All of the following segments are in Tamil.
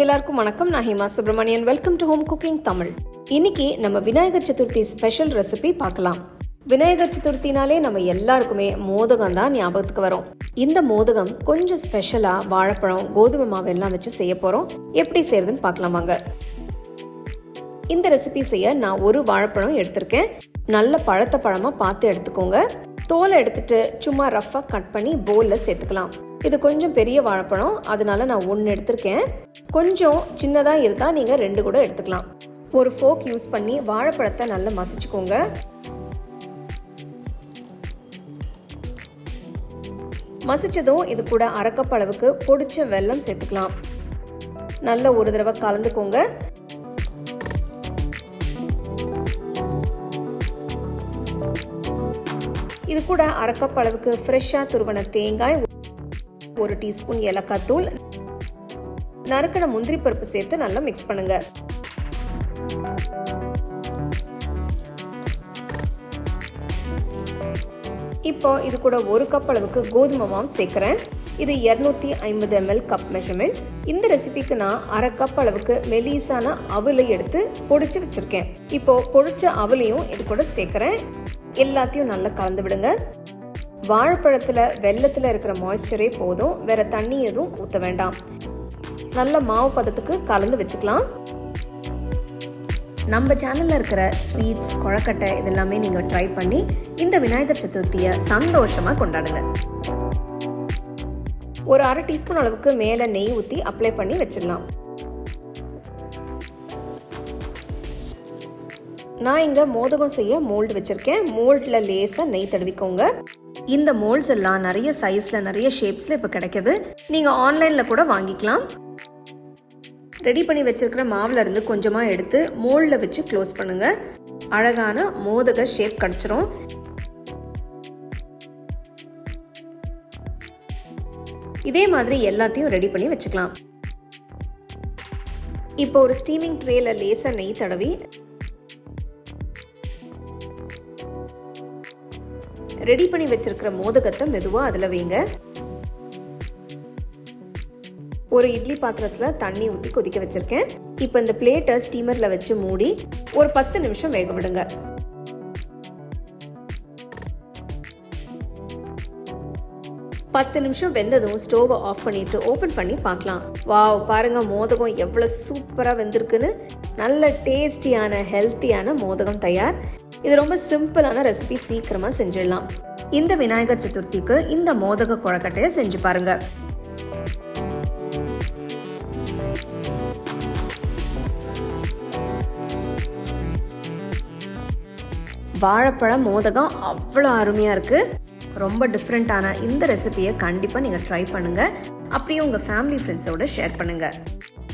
எல்லாருக்கும் வணக்கம். நான் Hema Subramanian welcome to home cooking Tamil இன்னைக்கு நம்ம விநாயகர் சதுர்த்தி ஸ்பெஷல் ரெசிபி பார்க்கலாம். விநாயகர் சதுர்த்தினாலே நம்ம எல்லாருக்குமே மோதகம் தான் ஞாபகத்துக்கு வரும். இந்த மோதகம் கொஞ்சம் ஸ்பெஷலா வாழைப்பழம் கோதுமை மாவு எல்லாம் வச்சு செய்ய போறோம். எப்படி செய்யறதுன்னு பார்க்கலாம் வாங்க. இந்த ரெசிபி செய்ய நான் ஒரு வாழைப்பழம் எடுத்திருக்கேன். நல்ல பழத்த பழமாக பார்த்து எடுத்துக்கோங்க. தோலை எடுத்துட்டு சும்மா ரஃப்பாக கட் பண்ணி பவுலில் சேர்த்துக்கலாம். இது கொஞ்சம் பெரிய வாழைப்பழம். அதனால நான் ஒன்று எடுத்திருக்கேன். கொஞ்சம் சின்னதாக இருந்தால் நீங்கள் ரெண்டு கூட எடுத்துக்கலாம். ஒரு ஃபோக் யூஸ் பண்ணி வாழைப்பழத்தை நல்லா மசிச்சுக்கோங்க. மசிச்சதும் இது கூட அரைக்கப்பளவுக்கு பொடிச்ச வெல்லம் சேர்த்துக்கலாம். நல்ல ஒரு தடவை கலந்துக்கோங்க. இது கூட அரைக்கப்பளவுக்கு ஃப்ரெஷ்ஷாக துருவன தேங்காய் ஒரு டீஸ்பூன் ஏலக்காய் தூள் நறுக்கின முந்திரி பருப்பு சேர்த்து நல்லா மிக்ஸ் பண்ணுங்க. இப்போ இது கூட ஒரு கப் அளவுக்கு கோதுமை மாவு சேர்க்குறேன். இது இரநூத்தி ஐம்பது எம்எல் கப் மெஷர்மெண்ட் இந்த ரெசிபிக்கு நான் அரை கப் அளவுக்கு மெலிசான அவலை எடுத்து பொடிச்சு வச்சிருக்கேன். இப்போ பொடிச்ச அவலையும் இது கூட சேர்க்குறேன். எல்லாத்தையும் நல்லா கலந்து விடுங்க. வாழைப்பழத்தில் வெள்ளத்தில் இருக்கிற மாய்ஸ்சரே போதும். வேற தண்ணி எதுவும் ஊற்ற வேண்டாம். நல்ல மாவு பதத்துக்கு கலந்து வச்சுக்கலாம். நம்ம சேனலில் இருக்கிற ஸ்வீட்ஸ் கொழக்கட்டை இதெல்லாமே நீங்கள் ட்ரை பண்ணி இந்த விநாயகர் சதுர்த்தியை சந்தோஷமாக கொண்டாடுங்க. ஒரு அரை டீஸ்பூன் அளவுக்கு மேலே நெய் ஊற்றி அப்ளை பண்ணி வச்சிடலாம். நான் இங்கே மோதகம் செய்ய மோல்டு வச்சுருக்கேன். மோல்டில் லேசாக நெய் தடவிக்கோங்க. இந்த மோல்ட்ஸ் எல்லாம் நிறைய சைஸில் நிறைய ஷேப்ஸில் இப்போ கிடைக்கிது. நீங்கள் ஆன்லைனில் கூட வாங்கிக்கலாம். ரெடி பண்ணி வச்சிருக்கிற மாவுல இருந்து கொஞ்சமாக எடுத்து மோல்டில் வச்சு க்ளோஸ் பண்ணுங்க. அழகான மோதக ஷேப் கிடச்சிரும். இதே மாதிரி எல்லாத்தையும் ரெடி பண்ணி வச்சுக்கலாம். இப்போ ஒரு ஸ்டீமிங் ட்ரேல லேசாக நெய் தடவி ரெடி பண்ணி வச்சிருக்கிற மோதகத்தை மெதுவாக அதில் வைங்க. ஒரு இட்லி பாத்திரத்தில் தண்ணி ஊற்றி கொதிக்க வச்சுருக்கேன். இப்போ இந்த பிளேட்டை ஸ்டீமரில் வச்சு மூடி ஒரு பத்து நிமிஷம் வேக விடுங்க. பத்து நிமிஷம் வெந்ததும் ஸ்டோவை ஆஃப் பண்ணிட்டு ஓப்பன் பண்ணி பார்க்கலாம். வாவ் பாருங்க மோதகம் எவ்வளோ சூப்பராக வெந்திருக்குன்னு. நல்ல டேஸ்டியான ஹெல்த்தியான மோதகம் தயார். இது ரொம்ப சிம்பிளான ரெசிபி சீக்கிரமாக செஞ்சிடலாம். இந்த விநாயகர் சதுர்த்திக்கு இந்த மோதக கொழக்கட்டையை செஞ்சு பாருங்கள் வாழைப்பழம் மோதகம் அவ்வளோ அருமையாக இருக்குது ரொம்ப டிஃப்ரெண்ட்டான இந்த ரெசிபியை கண்டிப்பாக நீங்கள் ட்ரை பண்ணுங்கள் அப்படியே உங்கள் ஃபேமிலி ஃப்ரெண்ட்ஸோட ஷேர் பண்ணுங்கள்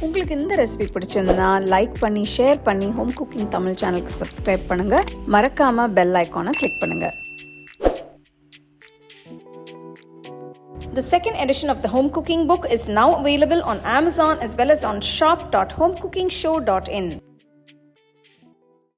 உங்களுக்கு இந்த ரெசிபி பிடிச்சிருந்தா லைக் பண்ணி ஷேர் பண்ணி ஹோம் குக்கிங் தமிழ் சேனலுக்கு சப்ஸ்கிரைப் பண்ணுங்கள் மறக்காமல் பெல் ஐக்கானை கிளிக் பண்ணுங்கள் The second edition of the home cooking book is now available on Amazon as well as on shop.homecookingshow.in.